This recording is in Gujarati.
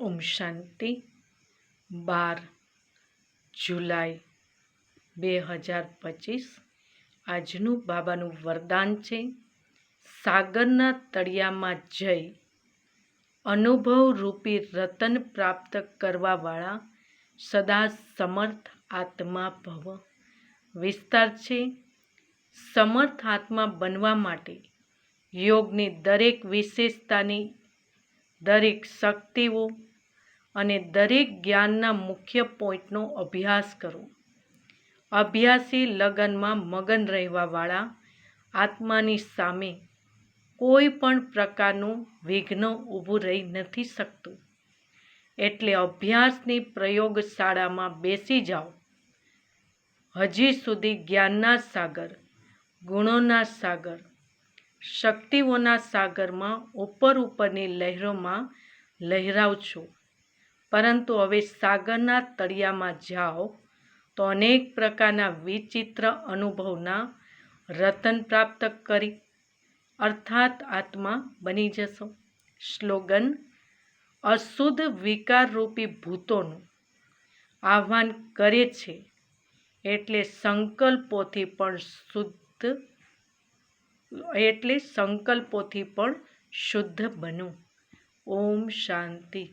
ઓમ શાંતિ. બાર જુલાઈ બે હજાર પચીસ. આજનું બાબાનું વરદાન છે. સાગરના તળિયામાં જઈ અનુભવ રૂપી રતન પ્રાપ્ત કરવાવાળા સદા સમર્થ આત્મા ભવ. વિસ્તાર છે સમર્થ આત્મા બનવા માટે યોગની દરેક વિશેષતાની દરેક શક્તિઓ અને દરેક જ્ઞાનના મુખ્ય પોઈન્ટનો અભ્યાસ કરો. અભ્યાસી લગનમાં મગન રહેવાવાળા, આત્માની સામે કોઈ પણ પ્રકારનું વિઘ્ન ઊભું રહી નથી શકતું. એટલે અભ્યાસની પ્રયોગશાળામાં બેસી જાઓ. હજી સુધી જ્ઞાનના સાગર, ગુણોના સાગર, શક્તિઓના સાગરમાં ઉપર ઉપરની લહેરોમાં લહેરાવ છો પરંતુ હવે સાગરના તળિયામાં જાઓ તો અનેક પ્રકારના વિચિત્ર અનુભવના રતન પ્રાપ્ત કરી, અર્થાત આત્મા બની જશો. સ્લોગન, અશુદ્ધ વિકારરૂપી ભૂતોનું આહ્વાન કરે છે એટલે સંકલ્પોથી પણ શુદ્ધ, એટલે સંકલ્પોથી પણ શુદ્ધ બનો ઓમ શાંતિ.